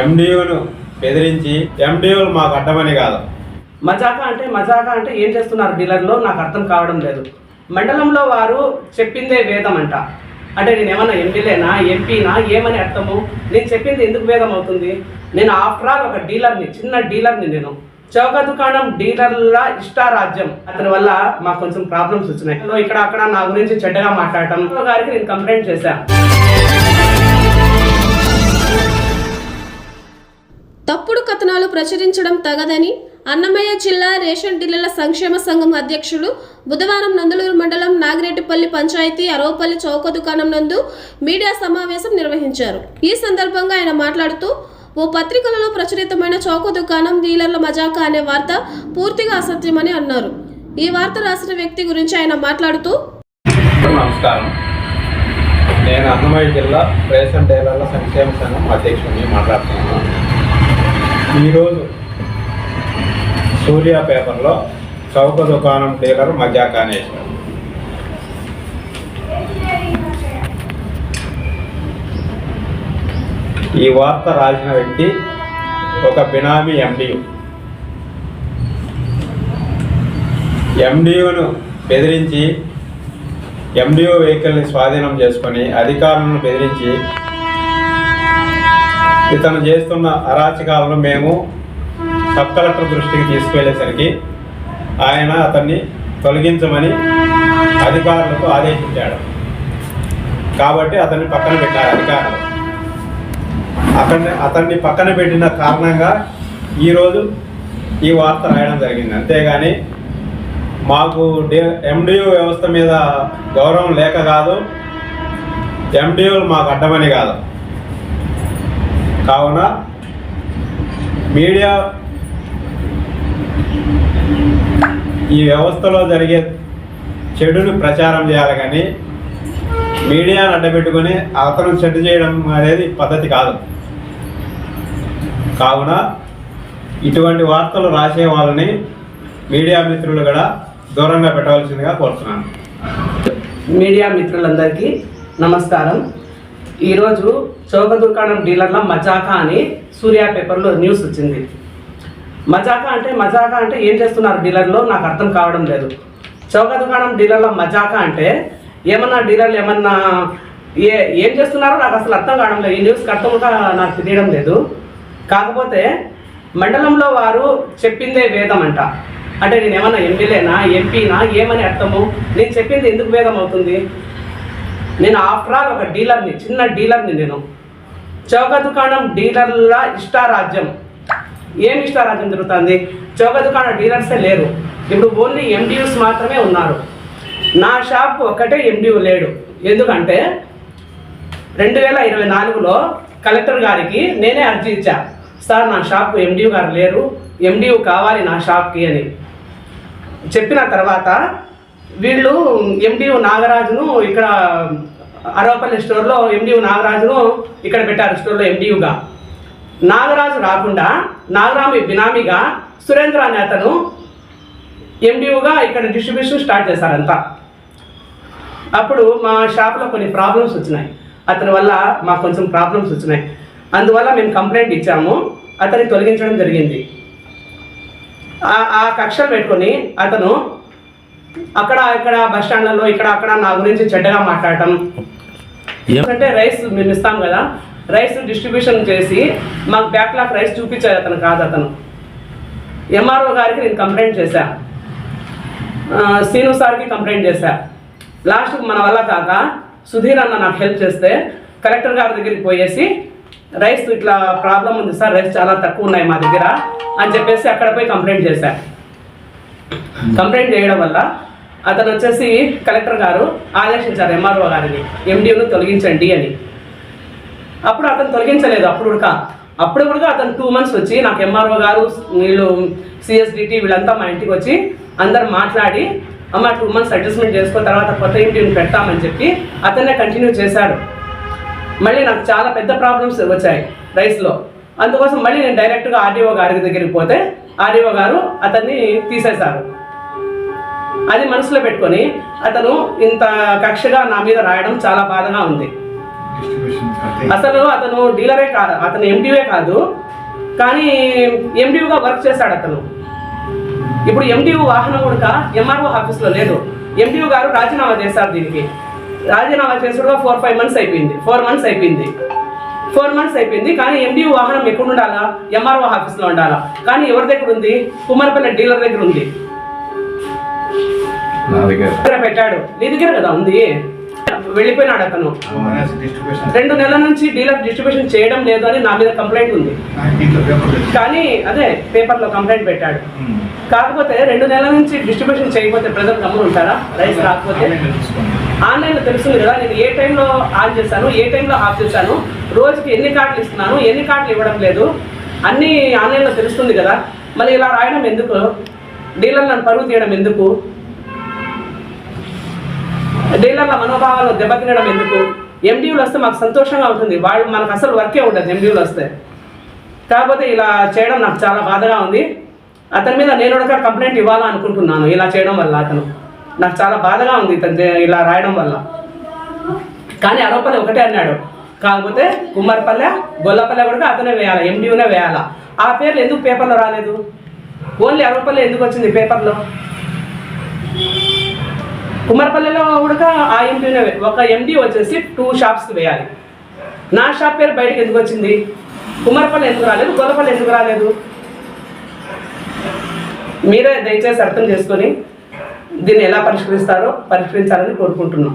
ఎండిఓను బెదిరించి ఎండిఓలు మాకు అడ్డమని కాదు. మజాకా అంటే మజాకా అంటే ఏం చేస్తున్నారు డీలర్లో? నాకు అర్థం కావడం లేదు. మండలంలో వారు చెప్పిందే వేదం అంట అంటే నేను ఏమన్నా ఎమ్మెల్యేనా ఎంపీనా ఏమని అర్థము? నేను చెప్పింది ఎందుకు వేదం అవుతుంది నేను ఆఫ్టర్ ఆల్ ఒక డీలర్ని చిన్న డీలర్ని నేను. చౌక దుకాణం డీలర్ల ఇష్టారాజ్యం. అతని వల్ల మాకు కొంచెం ప్రాబ్లమ్స్ వచ్చినాయి. సో ఇక్కడ అక్కడ నా గురించి చెడ్డగా మాట్లాడటం. గారికి నేను కంప్లైంట్ చేశాను తప్పుడు కథనాలు ప్రచురించడం తగదని అన్నమయ్య జిల్లా రేషన్ డీలర్ల సంక్షేమ సంఘం అధ్యక్షుడు బుధవారం నందులూరు మండలం నాగిరెడ్డిపల్లి పంచాయతీ అరవపల్లి చౌక దుకాణం నందు మీడియా సమావేశం నిర్వహించారు. ఈ సందర్భంగా ఆయన మాట్లాడుతూ ఓ పత్రికలలో ప్రచురితమైన చౌక దుకాణం డీలర్ల మజాకా అనే వార్త పూర్తిగా అసత్యమని అన్నారు. ఈ వార్త రాసిన వ్యక్తి గురించి ఆయన మాట్లాడుతూ నమస్కారం. నేను అన్నమయ్య జిల్లా రేషన్ డీలర్ల సంక్షేమ సంఘం అధ్యక్షుడిని మాట్లాడుతున్నాను. ఈరోజు సూర్య పేపర్లో చౌక దుకాణం డీలర్ మజాకా అనేసారు ఈ వార్త రాసిన వ్యక్తి ఒక బినామీ ఎండియు. ఎండియును బెదిరించి ఎండియో వెహికల్ని స్వాధీనం చేసుకొని అధికారులను బెదిరించి ఇతను చేస్తున్న అరాచకాలను మేము సబ్ కలెక్టర్ దృష్టికి తీసుకువెళ్ళేసరికి ఆయన అతన్ని తొలగించమని అధికారులకు ఆదేశించాడు. కాబట్టి అతన్ని పక్కన పెట్టారు అధికారులు. అతన్ని అతన్ని పక్కన పెట్టిన కారణంగా ఈరోజు ఈ వార్త రాయడం జరిగింది. అంతేగాని మాకు ఎండిఓ వ్యవస్థ మీద గౌరవం లేక కాదు ఎండిఓలు మాకు అడ్డమని కాదు. కావున మీడియా ఈ వ్యవస్థలో జరిగే చెడును ప్రచారం చేయాలి కానీ మీడియాను అడ్డపెట్టుకొని అతను చెడు చేయడం అనేది పద్ధతి కాదు. కావున ఇటువంటి వార్తలు రాసే వాళ్ళని మీడియా మిత్రులు కూడా దూరంగా పెట్టవలసిందిగా కోరుతున్నాను. మీడియా మిత్రులందరికీ నమస్కారం. ఈరోజు చౌక దుకాణం డీలర్ల మజాకా అని సూర్య పేపర్లో న్యూస్ వచ్చింది. మజాకా అంటే మజాకా అంటే ఏం చేస్తున్నారు డీలర్లో? నాకు అర్థం కావడం లేదు. చౌక దుకాణం డీలర్ల మజాకా అంటే ఏమన్నా డీలర్లు ఏమన్నా ఏ ఏం చేస్తున్నారో నాకు అసలు అర్థం కావడం లేదు. ఈ న్యూస్కి అర్థంగా నాకు తెలియడం లేదు. కాకపోతే మండలంలో వారు చెప్పిందే వేదం అంట. అంటే నేను ఏమన్నా ఎమ్మెల్యేనా ఎంపీనా ఏమని అర్థము? నేను చెప్పింది ఎందుకు వేదం అవుతుంది? నేను ఆఫ్టర్ ఆల్ ఒక డీలర్ని చిన్న డీలర్ని నేను. చౌక దుకాణం డీలర్ల ఇష్టారాజ్యం. ఏం ఇష్టారాజ్యం జరుగుతుంది? చౌక దుకాణం డీలర్సే లేరు. ఇప్పుడు ఓన్లీ ఎండియూస్ మాత్రమే ఉన్నారు. నా షాప్ ఒక్కటే ఎండియూ లేడు. ఎందుకంటే రెండు వేల ఇరవై నాలుగులో కలెక్టర్ గారికి నేనే అర్జీ ఇచ్చా. సార్ నా షాప్ ఎండియూ గారు లేరు. ఎండియూ కావాలి నా షాప్కి అని చెప్పిన తర్వాత వీళ్ళు ఎండియు నాగరాజును ఇక్కడ అరవపల్లి స్టోర్లో ఎండియు నాగరాజును ఇక్కడ పెట్టారు స్టోర్లో ఎండియుగా నాగరాజు రాకుండా నాగరామి బినామీగా సురేంద్ర అనే అతను ఎండియుగా ఇక్కడ డిస్ట్రిబ్యూషన్ స్టార్ట్ చేశారంతా అప్పుడు మా షాప్లో కొన్ని ప్రాబ్లమ్స్ వచ్చినాయి. అతని వల్ల మాకు కొంచెం ప్రాబ్లమ్స్ వచ్చినాయి. అందువల్ల మేము కంప్లైంట్ ఇచ్చాము. అతన్ని తొలగించడం జరిగింది. ఆ- ఆ కక్షలు పెట్టుకొని అతను అక్కడ ఇక్కడ బస్ స్టాండ్లలో ఇక్కడ అక్కడ నా గురించి చెడ్డగా మాట్లాడటం. అంటే రైస్ మేము ఇస్తాం కదా రైస్ డిస్ట్రిబ్యూషన్ చేసి మాకు బ్యాక్లాగ్ రైస్ చూపించేది అతను కాదు అతను. ఎంఆర్ఓ గారికి నేను కంప్లైంట్ చేశా. సీను సార్కి కంప్లైంట్ చేశా. లాస్ట్ మన వల్ల కాక సుధీర్ అన్న నాకు హెల్ప్ చేస్తే కలెక్టర్ గారి దగ్గరికి పోయేసి రైస్ ఇట్లా ప్రాబ్లం ఉంది సార్ రైస్ చాలా తక్కువ ఉన్నాయి మా దగ్గర అని చెప్పేసి అక్కడ పోయి కంప్లైంట్ చేశా. Hmm. కంప్లైంట్ చేయడం వల్ల అతను వచ్చేసి కలెక్టర్ గారు ఆదేశించారు ఎంఆర్ఓ గారిని ఎండియూను తొలగించండి అని. అప్పుడు అతను తొలగించలేదు అప్పుడు ఉడక. అప్పుడు కూడా అతను టూ మంత్స్ వచ్చి నాకు ఎంఆర్ఓ గారు వీళ్ళు సిఎస్డిటి వీళ్ళంతా మా ఇంటికి వచ్చి అందరు మాట్లాడి అమ్మ టూ మంత్స్ అడ్జస్ట్మెంట్ చేసుకున్న తర్వాత కొత్త ఇంటిని పెడతామని చెప్పి అతనే కంటిన్యూ చేశారు మళ్ళీ నాకు చాలా పెద్ద ప్రాబ్లమ్స్ వచ్చాయి రైస్లో. అందుకోసం మళ్ళీ నేను డైరెక్ట్గా ఆర్డీఓ గారి దగ్గరికి పోతే ఆర్డీఓ గారు అతన్ని తీసేశారు. అది మనసులో పెట్టుకొని అతను ఇంత కక్షగా నా మీద రాయడం చాలా బాధగా ఉంది. అసలు అతను డీలరే కాదు అతను ఎండివే కాదు కానీ ఎండియూగా వర్క్ చేశాడు అతను. ఇప్పుడు ఎండియూ వాహనం కూడా ఎంఆర్ఓ ఆఫీస్లో లేదు. ఎండియూ గారు రాజీనామా చేశారు దీనికి. రాజీనామా చేసుడుగా ఫోర్ ఫైవ్ మంత్స్ అయిపోయింది. ఫోర్ మంత్స్ అయిపోయింది. ఫోర్ మంత్స్ అయిపోయింది. కానీ ఎండియూ వాహనం ఎక్కడ ఉండాలా? ఎంఆర్ఓ ఆఫీస్లో ఉండాలా? కానీ ఎవరి దగ్గర ఉంది? కుమ్మరపల్లి డీలర్ దగ్గర ఉంది. నా దగ్గర. దగ్గర పెట్టాడు. నీ దగ్గర కదా ఉంది. వెళ్ళిపోయినాడు అతను. రెండు నెలల నుంచి డీలర్ డిస్ట్రిబ్యూషన్ చేయడం లేదు అని నా మీద కంప్లైంట్ ఉంది. కానీ అదే పేపర్లో కంప్లైంట్ పెట్టాడు. కాకపోతే రెండు నెలల నుంచి డిస్ట్రిబ్యూషన్ చేయకపోతే ప్రజలు గమని ఉంటారా రైస్ రాకపోతే? ఆన్లైన్లో తెలుస్తుంది కదా నేను ఏ టైంలో ఆన్ చేశాను ఏ టైంలో ఆఫ్ చేశాను రోజుకి ఎన్ని కార్డులు ఇస్తున్నాను ఎన్ని కార్డులు ఇవ్వడం లేదు అన్నీ ఆన్లైన్లో తెలుస్తుంది కదా. మళ్ళీ ఇలా రాయడం ఎందుకు? డీలర్లను పరుగు తీయడం ఎందుకు? డీలర్ల మనోభావాలు దెబ్బతినడం ఎందుకు? ఎండియూలు వస్తే మాకు సంతోషంగా ఉంటుంది. వాళ్ళు మనకు అసలు వర్కే ఉండదు ఎండియూలు వస్తే. కాకపోతే ఇలా చేయడం నాకు చాలా బాధగా ఉంది. అతని మీద నేను ఒక కంప్లైంట్ ఇవ్వాలనుకుంటున్నాను. ఇలా చేయడం వల్ల అతను. నాకు చాలా బాధగా ఉంది ఇతను ఇలా రాయడం వల్ల. కానీ అరవపల్లి ఒకటే అన్నాడు. కాకపోతే కుమ్మరిపల్లె గొల్లపల్లె కూడా అతనే వేయాలి ఎండియూనే వేయాలా? ఆ పేర్లు ఎందుకు పేపర్లో రాలేదు? ఓన్లీ అరవపల్లి ఎందుకు వచ్చింది పేపర్లో? కుమ్మరిపల్లెలో కూడా ఆ ఎండియూనే ఒక ఎండి వచ్చేసి టూ షాప్స్ వేయాలి. నా షాప్ పేరు బయటకు ఎందుకు వచ్చింది? కుమ్మరిపల్లి ఎందుకు రాలేదు? గొల్లపల్లి ఎందుకు రాలేదు? మీరే దయచేసి అర్థం చేసుకొని దీన్ని ఎలా పరిష్కరిస్తారో పరిష్కరించాలని కోరుకుంటున్నాం.